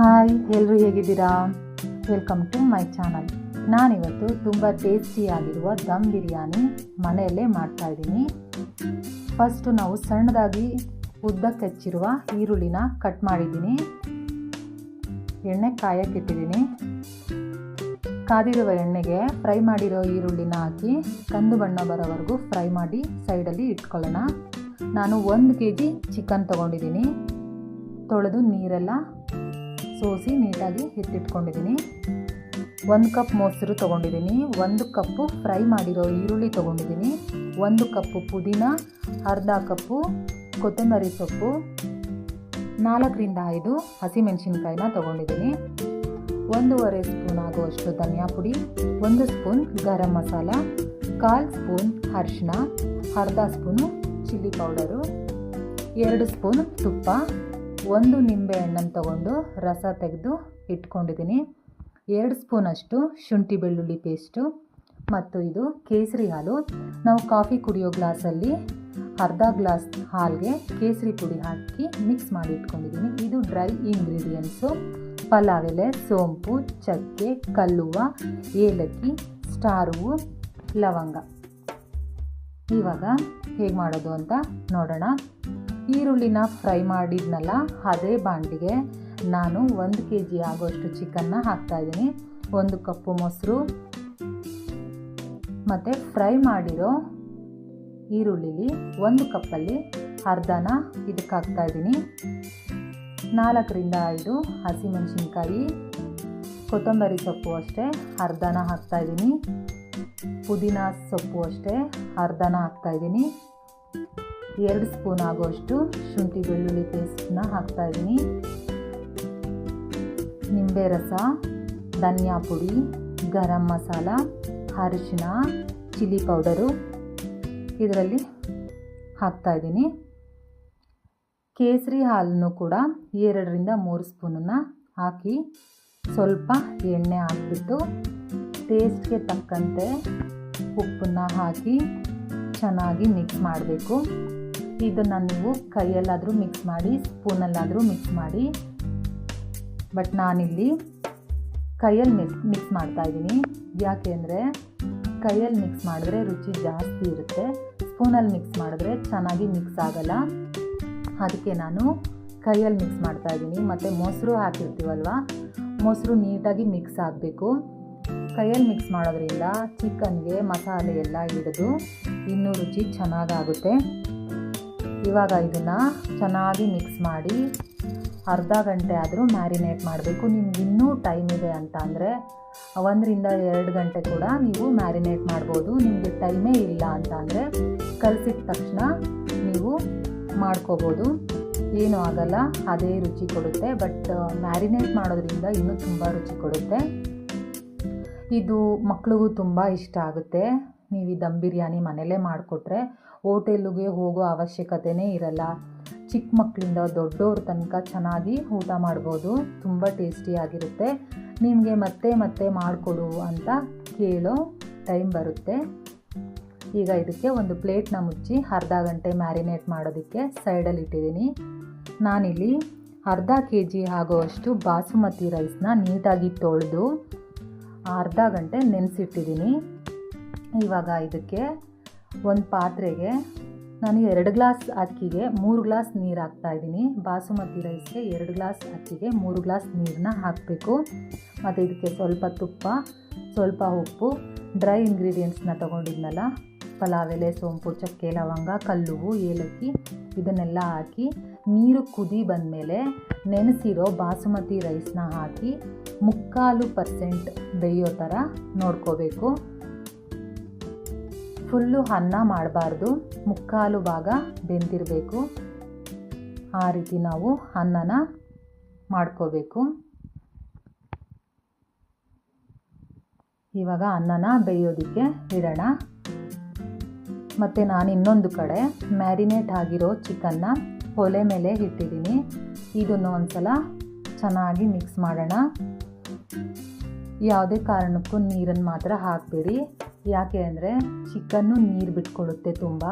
Hi ಎಲ್ಲರೂ ಹೇಗಿದ್ದೀರಾ? Welcome to my channel ನಾನಿವತ್ತು ತುಂಬ ಟೇಸ್ಟಿಯಾಗಿರುವ ದಮ್ ಬಿರಿಯಾನಿ ಮನೆಯಲ್ಲೇ ಮಾಡ್ತಾಯಿದ್ದೀನಿ ಫಸ್ಟು ನಾವು ಸಣ್ಣದಾಗಿ ಉದ್ದ ಕಚ್ಚಿರುವ ಈರುಳ್ಳಿನ ಕಟ್ ಮಾಡಿದ್ದೀನಿ. ಎಣ್ಣೆ ಕಾಯಕ್ಕಿಟ್ಟಿದ್ದೀನಿ ಕಾದಿರುವ ಎಣ್ಣೆಗೆ ಫ್ರೈ ಮಾಡಿರೋ ಈರುಳ್ಳಿನ ಹಾಕಿ ಕಂದು ಬಣ್ಣ ಬರೋವರೆಗೂ ಫ್ರೈ ಮಾಡಿ ಸೈಡಲ್ಲಿ ಇಟ್ಕೊಳ್ಳೋಣ. ನಾನು ಒಂದು ಕೆ ಜಿ ಚಿಕನ್ ತೊಗೊಂಡಿದ್ದೀನಿ. ತೊಳೆದು ನೀರೆಲ್ಲ ಸೋಸಿ ನೀಟಾಗಿ ಎತ್ತಿಟ್ಕೊಂಡಿದ್ದೀನಿ ಒಂದು ಕಪ್ ಮೊಸರು ತೊಗೊಂಡಿದ್ದೀನಿ. ಒಂದು ಕಪ್ಪು ಫ್ರೈ ಮಾಡಿರೋ ಈರುಳ್ಳಿ ತೊಗೊಂಡಿದ್ದೀನಿ. ಒಂದು ಕಪ್ಪು ಪುದೀನ, ಅರ್ಧ ಕಪ್ಪು ಕೊತ್ತಂಬರಿ ಸೊಪ್ಪು, ನಾಲ್ಕರಿಂದ ಐದು ಹಸಿಮೆಣಸಿನ್ಕಾಯಿನ ತೊಗೊಂಡಿದ್ದೀನಿ. ಒಂದೂವರೆ ಸ್ಪೂನ್ ಆಗುವಷ್ಟು ಧನಿಯಾ ಪುಡಿ, ಒಂದು ಸ್ಪೂನ್ ಗರಂ ಮಸಾಲ, ಕಾಲು ಸ್ಪೂನ್ ಅರಿಶಿನ ಅರ್ಧ ಸ್ಪೂನು ಚಿಲ್ಲಿ ಪೌಡರು, ಎರಡು ಸ್ಪೂನ್ ತುಪ್ಪ ಒಂದು ನಿಂಬೆ ಹಣ್ಣನ್ನು ತಗೊಂಡು ರಸ ತೆಗೆದು ಇಟ್ಕೊಂಡಿದ್ದೀನಿ. ಎರಡು ಸ್ಪೂನಷ್ಟು ಶುಂಠಿ ಬೆಳ್ಳುಳ್ಳಿ ಪೇಸ್ಟು ಮತ್ತು ಇದು ಕೇಸರಿ ಹಾಲು. ನಾವು ಕಾಫಿ ಕುಡಿಯೋ ಗ್ಲಾಸಲ್ಲಿ ಅರ್ಧ ಗ್ಲಾಸ್ ಹಾಲಿಗೆ ಕೇಸರಿ ಪುಡಿ ಹಾಕಿ ಮಿಕ್ಸ್ ಮಾಡಿ ಇಟ್ಕೊಂಡಿದ್ದೀನಿ. ಇದು ಡ್ರೈ ಇಂಗ್ರೀಡಿಯೆಂಟ್ಸು. ಪಲಾವ್ ಎಲೆ ಸೋಂಪು, ಚಕ್ಕೆ, ಕಲ್ಲುವ, ಏಲಕ್ಕಿ ಸ್ಟಾರ್ ಲವಂಗ. ಇವಾಗ ಹೇಗೆ ಮಾಡೋದು ಅಂತ ನೋಡೋಣ. ಈರುಳ್ಳಿನ ಫ್ರೈ ಮಾಡಿದ್ನಲ್ಲ, ಅದೇ ಬಾಂಡಿಗೆ. ನಾನು ಒಂದು ಕೆ ಜಿ ಆಗೋಷ್ಟು ಚಿಕನ್ನ ಹಾಕ್ತಾಯಿದ್ದೀನಿ ಒಂದು ಕಪ್ಪು ಮೊಸರು. ಮತ್ತು ಫ್ರೈ ಮಾಡಿರೋ ಈರುಳ್ಳಿಲಿ ಒಂದು ಕಪ್ಪಲ್ಲಿ ಅರ್ಧನ ಇದಕ್ಕೆ ಹಾಕ್ತಾಯಿದ್ದೀನಿ ನಾಲ್ಕರಿಂದ ಐದು ಹಸಿಮೆಣಸಿನ್ಕಾಯಿ, ಕೊತ್ತಂಬರಿ ಸೊಪ್ಪು ಅಷ್ಟೇ, ಅರ್ಧನ ಹಾಕ್ತಾಯಿದ್ದೀನಿ ಪುದೀನ ಸೊಪ್ಪು ಅಷ್ಟೇ, ಅರ್ಧನ ಹಾಕ್ತಾಯಿದ್ದೀನಿ ಎರಡು ಸ್ಪೂನ್ ಆಗುವಷ್ಟು ಶುಂಠಿ ಬೆಳ್ಳುಳ್ಳಿ ಪೇಸ್ಟನ್ನ ಹಾಕ್ತಾಯಿದ್ದೀನಿ ನಿಂಬೆ ರಸ, ಧನಿಯಾ ಪುಡಿ, ಗರಂ ಮಸಾಲ, ಅರಿಶಿನ, ಚಿಲ್ಲಿ ಪೌಡರು ಇದರಲ್ಲಿ ಹಾಕ್ತಾಯಿದ್ದೀನಿ ಕೇಸರಿ ಹಾಲನ್ನು ಕೂಡ ಎರಡರಿಂದ ಮೂರು ಸ್ಪೂನನ್ನು ಹಾಕಿ ಸ್ವಲ್ಪ ಎಣ್ಣೆ ಹಾಕಿಬಿಟ್ಟು ಟೇಸ್ಟ್ಗೆ ತಕ್ಕಂತೆ ಉಪ್ಪನ್ನು ಹಾಕಿ ಚೆನ್ನಾಗಿ ಮಿಕ್ಸ್ ಮಾಡಬೇಕು. ಇದನ್ನು ನೀವು ಕೈಯಲ್ಲಾದರೂ ಮಿಕ್ಸ್ ಮಾಡಿ, ಸ್ಪೂನಲ್ಲಾದರೂ ಮಿಕ್ಸ್ ಮಾಡಿ. ಬಟ್ ನಾನಿಲ್ಲಿ ಕೈಯಲ್ಲಿ ಮಿಕ್ಸ್ ಮಿಕ್ಸ್ ಮಾಡ್ತಾಯಿದ್ದೀನಿ ಯಾಕೆ ಅಂದರೆ ಕೈಯಲ್ಲಿ ಮಿಕ್ಸ್ ಮಾಡಿದ್ರೆ ರುಚಿ ಜಾಸ್ತಿ ಇರುತ್ತೆ. ಸ್ಪೂನಲ್ಲಿ ಮಿಕ್ಸ್ ಮಾಡಿದ್ರೆ ಚೆನ್ನಾಗಿ ಮಿಕ್ಸ್ ಆಗಲ್ಲ. ಅದಕ್ಕೆ ನಾನು ಕೈಯಲ್ಲಿ ಮಿಕ್ಸ್ ಮಾಡ್ತಾ ಇದ್ದೀನಿ. ಮತ್ತು ಮೊಸರು ಹಾಕಿರ್ತೀವಲ್ವ? ಮೊಸರು ನೀಟಾಗಿ ಮಿಕ್ಸ್ ಆಗಬೇಕು. ಕೈಯಲ್ಲಿ ಮಿಕ್ಸ್ ಮಾಡೋದ್ರಿಂದ ಚಿಕನ್ಗೆ ಮಸಾಲೆ ಎಲ್ಲ ಹಿಡಿದು ಇನ್ನೂ ರುಚಿ ಚೆನ್ನಾಗಾಗುತ್ತೆ. ಇವಾಗ ಇದನ್ನು ಚೆನ್ನಾಗಿ ಮಿಕ್ಸ್ ಮಾಡಿ ಅರ್ಧ ಗಂಟೆ ಆದರೂ ಮ್ಯಾರಿನೇಟ್ ಮಾಡಬೇಕು. ನಿಮ್ಗೆ ಇನ್ನೂ ಟೈಮ್ ಇದೆ ಅಂತ ಅಂದರೆ ಒಂದರಿಂದ ಎರಡು ಗಂಟೆ ಕೂಡ ನೀವು ಮ್ಯಾರಿನೇಟ್ ಮಾಡ್ಬೋದು. ನಿಮಗೆ ಟೈಮೇ ಇಲ್ಲ ಅಂತ ಅಂದರೆ ಕಲಸಿದ ತಕ್ಷಣ ನೀವು ಮಾಡ್ಕೋಬೋದು. ಏನೂ ಆಗಲ್ಲ, ಅದೇ ರುಚಿ ಕೊಡುತ್ತೆ. ಬಟ್ ಮ್ಯಾರಿನೇಟ್ ಮಾಡೋದ್ರಿಂದ ಇನ್ನೂ ತುಂಬ ರುಚಿ ಕೊಡುತ್ತೆ. ಇದು ಮಕ್ಳಿಗೂ ತುಂಬ ಇಷ್ಟ ಆಗುತ್ತೆ. ನೀವು ಈ ದಮ್ ಬಿರಿಯಾನಿ ಮನೇಲೇ ಮಾಡಿಕೊಟ್ರೆ ಹೋಟೆಲ್ಗೆ ಹೋಗೋ ಅವಶ್ಯಕತೆಯೇ ಇರಲ್ಲ. ಚಿಕ್ಕ ಮಕ್ಕಳಿಂದ ದೊಡ್ಡವ್ರ ತನಕ ಚೆನ್ನಾಗಿ ಊಟ ಮಾಡ್ಬೋದು. ತುಂಬ ಟೇಸ್ಟಿಯಾಗಿರುತ್ತೆ ನಿಮಗೆ ಮತ್ತೆ ಮತ್ತೆ ಮಾಡಿಕೊಡು ಅಂತ ಕೇಳೋ ಟೈಮ್ ಬರುತ್ತೆ. ಈಗ ಇದಕ್ಕೆ ಒಂದು ಪ್ಲೇಟ್ನ ಮುಚ್ಚಿ ಅರ್ಧ ಗಂಟೆ ಮ್ಯಾರಿನೇಟ್ ಮಾಡೋದಕ್ಕೆ ಸೈಡಲ್ಲಿ ಇಟ್ಟಿದ್ದೀನಿ. ನಾನಿಲ್ಲಿ ಅರ್ಧ ಕೆ ಜಿ ಆಗೋವಷ್ಟು ಬಾಸುಮತಿ ರೈಸ್ನ ನೀಟಾಗಿ ತೊಳೆದು ಅರ್ಧ ಗಂಟೆ ನೆನೆಸಿಟ್ಟಿದ್ದೀನಿ. ಇವಾಗ ಇದಕ್ಕೆ ಒಂದು ಪಾತ್ರೆಗೆ ನಾನು ಎರಡು ಗ್ಲಾಸ್ ಅಕ್ಕಿಗೆ ಮೂರು ಗ್ಲಾಸ್ ನೀರು ಹಾಕ್ತಾಯಿದ್ದೀನಿ ಬಾಸುಮತಿ ರೈಸ್ಗೆ ಎರಡು ಗ್ಲಾಸ್ ಅಕ್ಕಿಗೆ ಮೂರು ಗ್ಲಾಸ್ ನೀರನ್ನ ಹಾಕಬೇಕು. ಮತ್ತು ಇದಕ್ಕೆ ಸ್ವಲ್ಪ ತುಪ್ಪ, ಸ್ವಲ್ಪ ಉಪ್ಪು ಡ್ರೈ ಇಂಗ್ರೀಡಿಯೆಂಟ್ಸ್ನ ತೊಗೊಂಡಿದ್ನಲ್ಲ, ಪಲಾವ್, ಎಲೆ, ಸೋಂಪು, ಚಕ್ಕೆ, ಲವಂಗ, ಕಲ್ಲುವು, ಏಲಕ್ಕಿ, ಇದನ್ನೆಲ್ಲ ಹಾಕಿ ನೀರು ಕುದಿ ಬಂದಮೇಲೆ ನೆನೆಸಿರೋ ಬಾಸುಮತಿ ರೈಸ್ನ ಹಾಕಿ ಮುಕ್ಕಾಲು ಪರ್ಸೆಂಟ್ ಬೇಯೋ ಥರ ನೋಡ್ಕೋಬೇಕು. ಫುಲ್ಲು ಅನ್ನ ಮಾಡಬಾರ್ದು. ಮುಕ್ಕಾಲು ಭಾಗ ಬೆಂದಿರಬೇಕು. ಆ ರೀತಿ ನಾವು ಅನ್ನನ ಮಾಡ್ಕೋಬೇಕು. ಇವಾಗ ಅನ್ನನ ಬೇಯೋದಕ್ಕೆ ಇಡೋಣ. ಮತ್ತು ನಾನು ಇನ್ನೊಂದು ಕಡೆ ಮ್ಯಾರಿನೇಟ್ ಆಗಿರೋ ಚಿಕನ್ನ ಒಲೆ ಮೇಲೆ ಇಟ್ಟಿದ್ದೀನಿ. ಇದನ್ನು ಒಂದು ಸಲ ಚೆನ್ನಾಗಿ ಮಿಕ್ಸ್ ಮಾಡೋಣ. ಯಾವುದೇ ಕಾರಣಕ್ಕೂ ನೀರನ್ನು ಮಾತ್ರ ಹಾಕಬೇಡಿ. ಯಾಕೆ ಅಂದರೆ ಚಿಕನ್ನು ನೀರು ಬಿಟ್ಕೊಡುತ್ತೆ ತುಂಬ.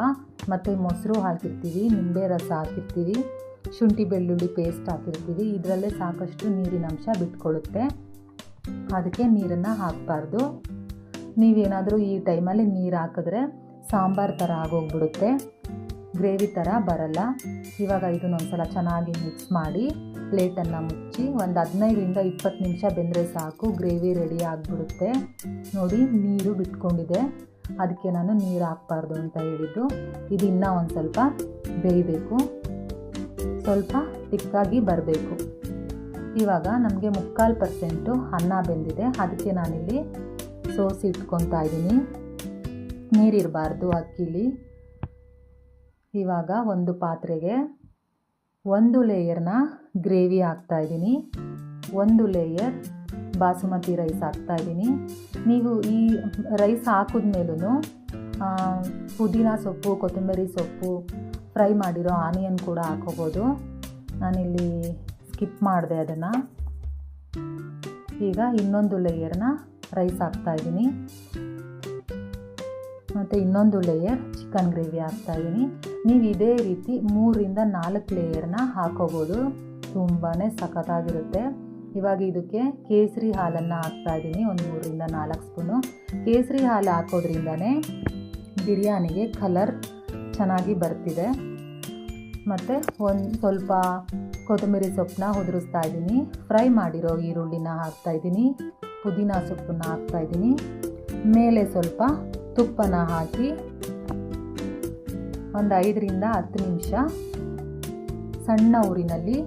ಮತ್ತು ಮೊಸರು ಹಾಕಿರ್ತೀವಿ, ನಿಂಬೆ ರಸ ಹಾಕಿರ್ತೀವಿ, ಶುಂಠಿ ಬೆಳ್ಳುಳ್ಳಿ ಪೇಸ್ಟ್ ಹಾಕಿರ್ತೀವಿ. ಇದರಲ್ಲೇ ಸಾಕಷ್ಟು ನೀರಿನ ಅಂಶ ಬಿಟ್ಕೊಳ್ಳುತ್ತೆ. ಅದಕ್ಕೆ ನೀರನ್ನು ಹಾಕಬಾರ್ದು. ನೀವೇನಾದರೂ ಈ ಟೈಮಲ್ಲಿ ನೀರು ಹಾಕಿದ್ರೆ ಸಾಂಬಾರು ಥರ ಆಗೋಗ್ಬಿಡುತ್ತೆ. ಗ್ರೇವಿ ಥರ ಬರಲ್ಲ. ಇವಾಗ ಇದನ್ನೊಂದ್ಸಲ ಚೆನ್ನಾಗಿ ಮಿಕ್ಸ್ ಮಾಡಿ ಪ್ಲೇಟನ್ನು ಮುಚ್ಚಿ ಒಂದು ಹದಿನೈದರಿಂದ ಇಪ್ಪತ್ತು ನಿಮಿಷ ಬೆಂದರೆ ಸಾಕು, ಗ್ರೇವಿ ರೆಡಿ ಆಗಿಬಿಡುತ್ತೆ. ನೋಡಿ, ನೀರು ಬಿಟ್ಕೊಂಡಿದೆ. ಅದಕ್ಕೆ ನಾನು ನೀರು ಹಾಕ್ಬಾರ್ದು ಅಂತ ಹೇಳಿದ್ದು. ಇದು ಇನ್ನೂ ಒಂದು ಸ್ವಲ್ಪ ಬೇಯಬೇಕು. ಸ್ವಲ್ಪ ತಿಕ್ಕಾಗಿ ಬರಬೇಕು. ಇವಾಗ ನಮಗೆ ಮುಕ್ಕಾಲು ಪರ್ಸೆಂಟು ಅನ್ನ ಬೆಂದಿದೆ. ಅದಕ್ಕೆ ನಾನಿಲ್ಲಿ ಸೋಸಿ ಇಟ್ಕೊತಾ ಇದ್ದೀನಿ. ನೀರಿರಬಾರ್ದು ಅಕ್ಕಿಲಿ. ಇವಾಗ ಒಂದು ಪಾತ್ರೆಗೆ ಒಂದು ಲೇಯರ್ನ ಗ್ರೇವಿ ಹಾಕ್ತಾಯಿದ್ದೀನಿ ಒಂದು ಲೇಯರ್ ಬಾಸುಮತಿ ರೈಸ್ ಹಾಕ್ತಾಯಿದ್ದೀನಿ ನೀವು ಈ ರೈಸ್ ಹಾಕಿದ್ಮೇಲೂ ಪುದೀನ ಸೊಪ್ಪು, ಕೊತ್ತಂಬರಿ ಸೊಪ್ಪು ಫ್ರೈ ಮಾಡಿರೋ ಆನಿಯನ್ ಕೂಡ ಹಾಕೋಬೋದು. ನಾನಿಲ್ಲಿ ಸ್ಕಿಪ್ ಮಾಡಿದೆ ಅದನ್ನು. ಈಗ ಇನ್ನೊಂದು ಲೇಯರ್ನ ರೈಸ್ ಹಾಕ್ತಾಯಿದ್ದೀನಿ ಮತ್ತು ಇನ್ನೊಂದು ಲೇಯರ್ ಚಿಕನ್ ಗ್ರೇವಿ ಹಾಕ್ತಾಯಿದ್ದೀನಿ ನೀವು ಇದೇ ರೀತಿ ಮೂರಿಂದ ನಾಲ್ಕು ಲೇಯರ್ನ ಹಾಕೋಬೋದು. ತುಂಬಾ ಸಖತ್ತಾಗಿರುತ್ತೆ. ಇವಾಗ ಇದಕ್ಕೆ ಕೇಸರಿ ಹಾಲನ್ನು ಹಾಕ್ತಾ ಇದ್ದೀನಿ. ಒಂದು ಮೂರರಿಂದ ನಾಲ್ಕು ಸ್ಪೂನು. ಕೇಸರಿ ಹಾಲು ಹಾಕೋದ್ರಿಂದನೇ ಬಿರಿಯಾನಿಗೆ ಕಲರ್ ಚೆನ್ನಾಗಿ ಬರ್ತಿದೆ. ಮತ್ತು ಒಂದು ಸ್ವಲ್ಪ ಕೊತ್ತಂಬರಿ ಸೊಪ್ಪನ್ನ ಉದುರಿಸ್ತಾ ಇದ್ದೀನಿ. ಫ್ರೈ ಮಾಡಿರೋ ಈರುಳ್ಳಿನ ಹಾಕ್ತಾಯಿದ್ದೀನಿ ಪುದೀನ ಸೊಪ್ಪನ್ನ ಹಾಕ್ತಾಯಿದ್ದೀನಿ ಮೇಲೆ ಸ್ವಲ್ಪ ತುಪ್ಪನ ಹಾಕಿ ಒಂದು ಐದರಿಂದ ಹತ್ತು ನಿಮಿಷ ಸಣ್ಣ ಊರಿನಲ್ಲಿ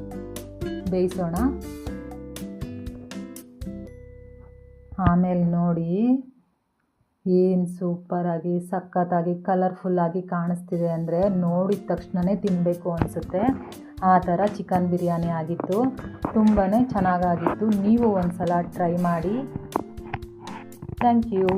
ಬೇಯಿಸೋಣ. ಆಮೇಲೆ ನೋಡಿ ಏನು ಸೂಪರಾಗಿ ಸಖತ್ತಾಗಿ ಕಲರ್ಫುಲ್ಲಾಗಿ ಕಾಣಿಸ್ತಿದೆ ಅಂದರೆ ನೋಡಿದ ತಕ್ಷಣವೇ ತಿನ್ನಬೇಕು ಅನಿಸುತ್ತೆ. ಆ ಥರ ಚಿಕನ್ ಬಿರಿಯಾನಿ ಆಗಿತ್ತು. ತುಂಬಾ ಚೆನ್ನಾಗಾಗಿತ್ತು. ನೀವು ಒಂದು ಸಲ ಟ್ರೈ ಮಾಡಿ. Thank you